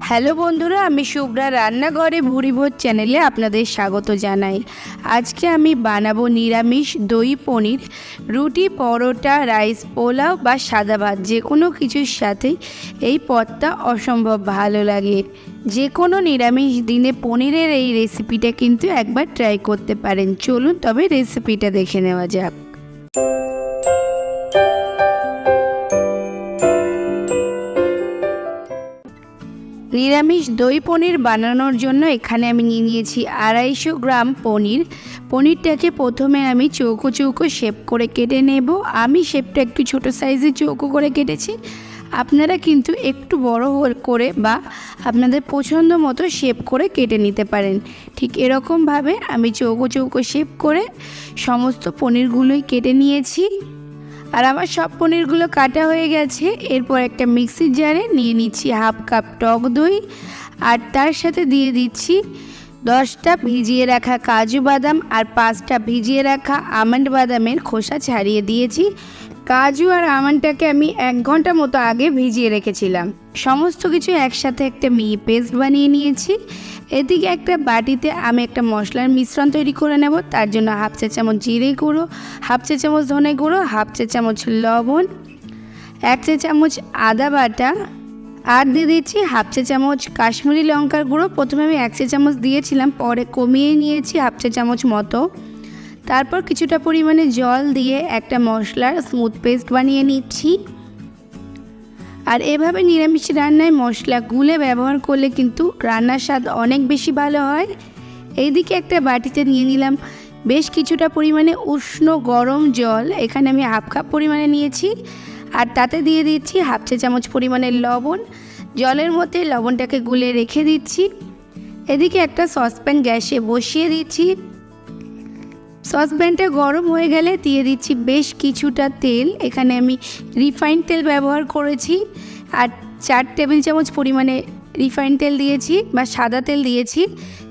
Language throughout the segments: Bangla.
হ্যালো বন্ধুরা, আমি শুভ্রা রান্নাঘরে ভুরিভোজ চ্যানেলে আপনাদের স্বাগত জানাই। আজকে আমি বানাবো নিরামিষ দই পনির, রুটি, পরোটা, রাইস, পোলাও বা সাদা ভাত। যে কোনো কিছুর সাথে এই পদটা অসম্ভব ভালো লাগে। যে কোনো নিরামিষ দিনে পনিরের এই রেসিপিটা কিন্তু একবার ট্রাই করতে পারেন। চলুন তবে রেসিপিটা দেখে নেওয়া যাক। নিরামিষ দই পনির বানানোর জন্য এখানে আমি নিয়ে নিয়েছি আড়াইশো গ্রাম পনির। পনিরটাকে প্রথমে আমি চৌকো চৌকো শেপ করে কেটে নেব। আমি শেপটা একটু ছোট সাইজে চৌকো করে কেটেছি। আপনারা কিন্তু একটু বড় করে বা আপনাদের পছন্দ মতো শেপ করে কেটে নিতে পারেন। ঠিক এরকমভাবে আমি চৌকো চৌকো শেপ করে সমস্ত পনিরগুলোই কেটে নিয়েছি। আর আমার সব পনিরগুলো কাটা হয়ে গেছে। এরপর একটা মিক্সির জারে নিয়ে নিচ্ছি হাফ কাপ টক দই আর তার সাথে দিয়ে দিচ্ছি দশটা ভিজিয়ে রাখা কাজু বাদাম আর পাঁচটা ভিজিয়ে রাখা আমন্ড বাদামের খোসা ছাড়িয়ে দিয়েছি। কাজু আর আমন্ডটাকে আমি এক ঘণ্টা মতো আগে ভিজিয়ে রেখেছিলাম। সমস্ত কিছু একসাথে একটা মিহি পেস্ট বানিয়ে নিয়েছি। এদিকে একটা বাটিতে আমি একটা মশলার মিশ্রণ তৈরি করে নেব। তার জন্য হাফ চা চামচ জিরে গুঁড়ো, হাফ চা চামচ ধনে গুঁড়ো, হাফ চা চামচ লবণ, এক চা চামচ আদা বাটা আর দিয়ে দিচ্ছি হাফ চা চামচ কাশ্মীরি লঙ্কার গুঁড়ো। প্রথমে আমি এক চা চামচ দিয়েছিলাম, পরে কমিয়ে নিয়েছি হাফ চা চামচ মতো। তারপর কিছুটা পরিমাণে জল দিয়ে একটা মশলার স্মুথ পেস্ট বানিয়ে নিচ্ছি। আর এভাবে নিরামিষ রান্নায় মশলা গুলে ব্যবহার করলে কিন্তু রান্নার স্বাদ অনেক বেশি ভালো হয়। এইদিকে একটা বাটিতে নিয়ে নিলাম বেশ কিছুটা পরিমাণে উষ্ণ গরম জল। এখানে আমি হাফ কাপ পরিমাণে নিয়েছি। আর তাতে দিয়ে দিচ্ছি হাফ চা চামচ পরিমাণে লবণ। জলের মধ্যে লবণটাকে গুলে রেখে দিচ্ছি। এদিকে একটা সসপ্যান গ্যাসে বসিয়ে দিচ্ছি। সসপ্যানটা গরম হয়ে গেলে দিয়ে দিচ্ছি বেশ কিছুটা তেল। এখানে আমি রিফাইন্ড তেল ব্যবহার করেছি আর চার টেবিল চামচ পরিমাণে রিফাইন্ড তেল দিয়েছি বা সাদা তেল দিয়েছি।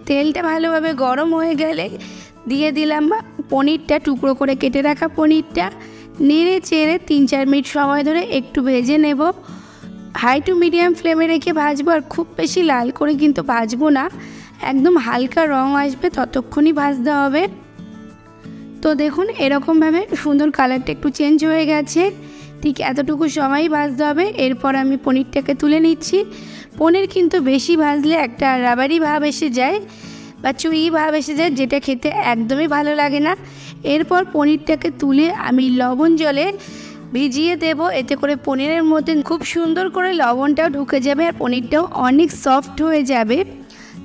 তেলটা ভালোভাবে গরম হয়ে গেলে দিয়ে দিলাম পনিরটা, টুকরো করে কেটে রাখা পনিরটা। নেড়ে চেড়ে তিন চার মিনিট সময় ধরে একটু ভেজে নেব। হাই টু মিডিয়াম ফ্লেমে রেখে ভাজবো আর খুব বেশি লাল করে কিন্তু ভাজবো না। একদম হালকা রং আসবে, ততক্ষণই ভাজতে হবে। তো দেখুন, এরকমভাবে সুন্দর কালারটা একটু চেঞ্জ হয়ে গেছে। ঠিক এতটুকু সময় ভাজতে হবে। এরপর আমি পনিরটাকে তুলে নিচ্ছি। পনির কিন্তু বেশি ভাজলে একটা রাবারি ভাব এসে যায় বা চুই ভাব এসে যায়, যেটা খেতে একদমই ভালো লাগে না। এরপর পনিরটাকে তুলে আমি লবণ জলে ভিজিয়ে দেব। এতে করে পনিরের মধ্যে খুব সুন্দর করে লবণটাও ঢুকে যাবে আর পনিরটাও অনেক সফট হয়ে যাবে।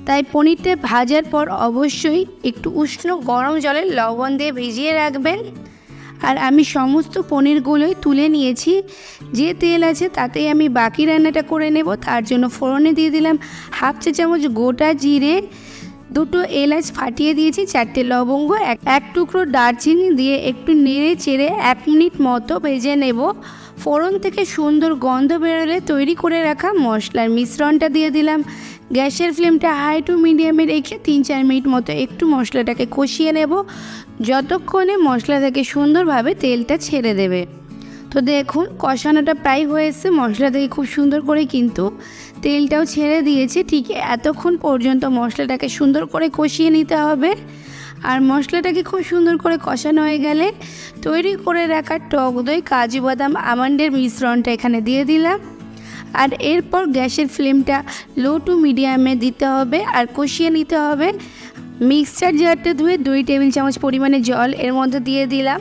তাই পনিরটা ভাজার পর অবশ্যই একটু উষ্ণ গরম জলে লবণ দিয়ে ভিজিয়ে রাখবেন। আর আমি সমস্ত পনিরগুলোই তুলে নিয়েছি। যে তেল আছে তাতেই আমি বাকি রান্নাটা করে নেব। তার জন্য ফোড়নে দিয়ে দিলাম হাফ চা চামচ গোটা জিরে, দুটো এলাচ ফাটিয়ে দিয়েছি, চারটে লবঙ্গ, এক টুকরো দারচিনি দিয়ে একটু নেড়ে চেড়ে এক মিনিট মতো ভেজে নেব। ফোড়ন থেকে সুন্দর গন্ধ বেরোলে তৈরি করে রাখা মশলার মিশ্রণটা দিয়ে দিলাম। গ্যাসের ফ্লেমটা হাই টু মিডিয়ামে রেখে তিন চার মিনিট মতো একটু মশলাটাকে কষিয়ে নেব। যতক্ষণে মশলা থেকে সুন্দরভাবে তেলটা ছেড়ে দেবে। তো দেখুন, কষানোটা প্রায় হয়ে এসছে। মশলা থেকে খুব সুন্দর করে কিন্তু তেলটাও ছেড়ে দিয়েছে। ঠিক এতক্ষণ পর্যন্ত মশলাটাকে সুন্দর করে কষিয়ে নিতে হবে। আর মশলাটাকে খুব সুন্দর করে কষানো হয়ে গেলে তৈরি করে রাখা টক দই, কাজু বাদাম, আমন্ডের মিশ্রণটা এখানে দিয়ে দিলাম। আর এরপর গ্যাসের ফ্লেমটা লো টু মিডিয়ামে দিতে হবে আর কষিয়ে নিতে হবে। মিক্সচার জারটা ধুয়ে দুই টেবিল চামচ পরিমাণে জল এর মধ্যে দিয়ে দিলাম।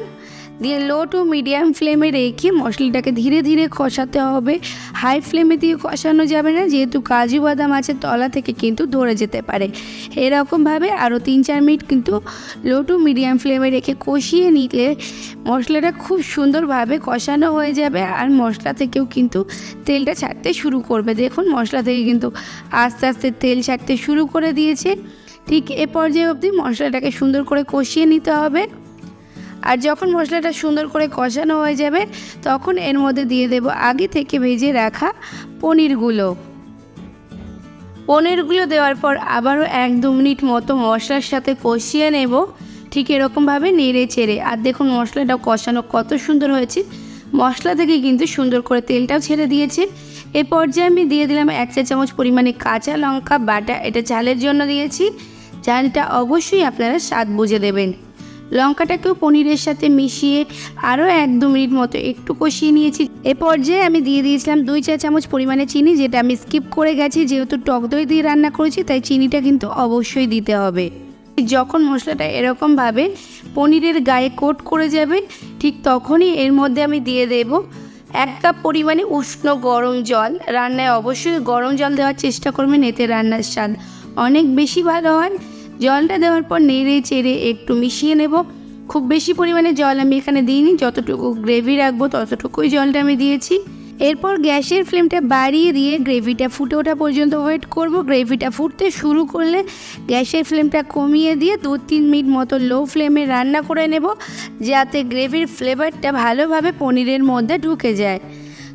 দিয়ে লো টু মিডিয়াম ফ্লেমে রেখে মশলাটাকে ধীরে ধীরে কষাতে হবে। হাই ফ্লেমে দিয়ে কষানো যাবে না, যেহেতু কাজু বাদাম আছে তলা থেকে কিন্তু ধরে যেতে পারে। এরকমভাবে আরও তিন চার মিনিট কিন্তু লো টু মিডিয়াম ফ্লেমে রেখে কষিয়ে নিলে মশলাটা খুব সুন্দরভাবে কষানো হয়ে যাবে আর মশলা থেকেও কিন্তু তেলটা ছাড়তে শুরু করবে। দেখুন, মশলা থেকে কিন্তু আস্তে আস্তে তেল ছাড়তে শুরু করে দিয়েছে। ঠিক এ পর্যায়ে অবধি মশলাটাকে সুন্দর করে কষিয়ে নিতে হবে। আর যখন মশলাটা সুন্দর করে কষানো হয়ে যাবে, তখন এর মধ্যে দিয়ে দেব আগে থেকে ভেজে রাখা পনিরগুলো। পনিরগুলো দেওয়ার পর আবারও এক দু মিনিট মতো মশলার সাথে কষিয়ে নেব। ঠিক এরকমভাবে নেড়ে চেড়ে। আর দেখুন মশলাটা কষানো কত সুন্দর হয়েছে। মশলা থেকে কিন্তু সুন্দর করে তেলটাও ছেড়ে দিয়েছে। এ পর্যায়ে আমি দিয়ে দিলাম এক চা চামচ পরিমাণে কাঁচা লঙ্কা বাটা। এটা চালের জন্য দিয়েছি। চালটা অবশ্যই আপনারা স্বাদ বুঝে দেবেন। লঙ্কাটাকেও পনিরের সাথে মিশিয়ে আরও এক দু মিনিট মতো একটু কষিয়ে নিয়েছি। এ পর্যায়ে আমি দিয়ে দিয়েছিলাম দুই চা চামচ পরিমাণে চিনি, যেটা আমি স্কিপ করে গেছি, যেহেতু টক দই দিয়ে রান্না করেছি, তাই চিনিটা কিন্তু অবশ্যই দিতে হবে। যখন মশলাটা এরকমভাবে পনিরের গায়ে কোট করে যাবে, ঠিক তখনই এর মধ্যে আমি দিয়ে দেব এক কাপ পরিমাণে উষ্ণ গরম জল। রান্নায় অবশ্যই গরম জল দেওয়ার চেষ্টা করবেন, এতে রান্নার স্বাদ অনেক বেশি ভালো হয়। জলটা দেওয়ার পর নেড়ে চেড়ে একটু মিশিয়ে নেব। খুব বেশি পরিমাণে জল আমি এখানে দিইনি, যতটুকু গ্রেভি রাখব ততটুকুই জলটা আমি দিয়েছি। এরপর গ্যাসের ফ্লেমটা বাড়িয়ে দিয়ে গ্রেভিটা ফুটে ওঠা পর্যন্ত ওয়েট করব। গ্রেভিটা ফুটতে শুরু করলে গ্যাসের ফ্লেমটা কমিয়ে দিয়ে দু তিন মিনিট মতো লো ফ্লেমে রান্না করে নেব, যাতে গ্রেভির ফ্লেভারটা ভালোভাবে পনিরের মধ্যে ঢুকে যায়।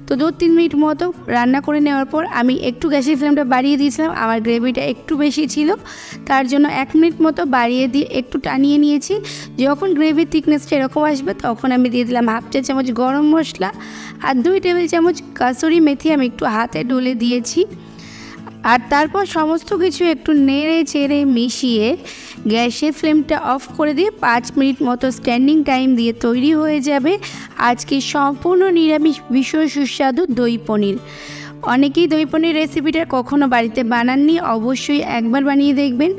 তো দু তিন মিনিট মতো রান্না করে নেওয়ার পর আমি একটু গ্যাসের ফ্লেমটা বাড়িয়ে দিয়েছিলাম। আমার গ্রেভিটা একটু বেশি ছিল। তার জন্য এক মিনিট মতো বাড়িয়ে দিয়ে একটু টানিয়ে নিয়েছি। যখন গ্রেভির থিকনেসটা এরকম আসবে, তখন আমি দিয়ে দিলাম হাফ চা চামচ গরম মশলা আর দুই টেবিল চামচ কাসুরি মেথি আমি একটু হাতে ডলে দিয়েছি। আর তারপর সমস্ত কিছু একটু নেড়ে চেড়ে মিশিয়ে গ্যাসের ফ্লেমটা অফ করে দিয়ে পাঁচ মিনিট মতো স্ট্যান্ডিং টাইম দিয়ে তৈরি হয়ে যাবে আজকে সম্পূর্ণ নিরামিষ, ভীষণ সুস্বাদু দই পনির। অনেকেই দই পনির রেসিপিটা কখনো বাড়িতে বানাননি, অবশ্যই একবার বানিয়ে দেখবেন।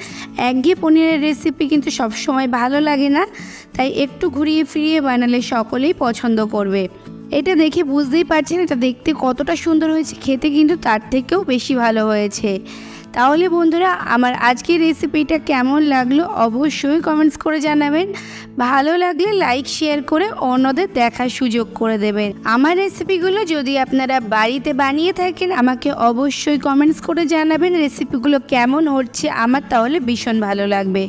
একঘেয়ে পনিরের রেসিপি কিন্তু সবসময় ভালো লাগে না, তাই একটু ঘুরিয়ে ফিরিয়ে বানালে সকলেই পছন্দ করবে। এটা দেখে বুঝতেই পারছেন, এটা দেখতে কতটা সুন্দর হয়েছে, খেতে কিন্তু তার থেকেও বেশি ভালো হয়েছে। তাহলে বন্ধুরা, আমার আজকের রেসিপিটা কেমন লাগল অবশ্যই কমেন্টস করে জানাবেন। ভালো লাগলে লাইক শেয়ার করে অন্যদের দেখার সুযোগ করে দেবেন। আমার রেসিপিগুলো যদি আপনারা বাড়িতে বানিয়ে থাকেন, আমাকে অবশ্যই কমেন্টস করে জানাবেন রেসিপিগুলো কেমন হচ্ছে আমার, তাহলে ভীষণ ভালো লাগবে।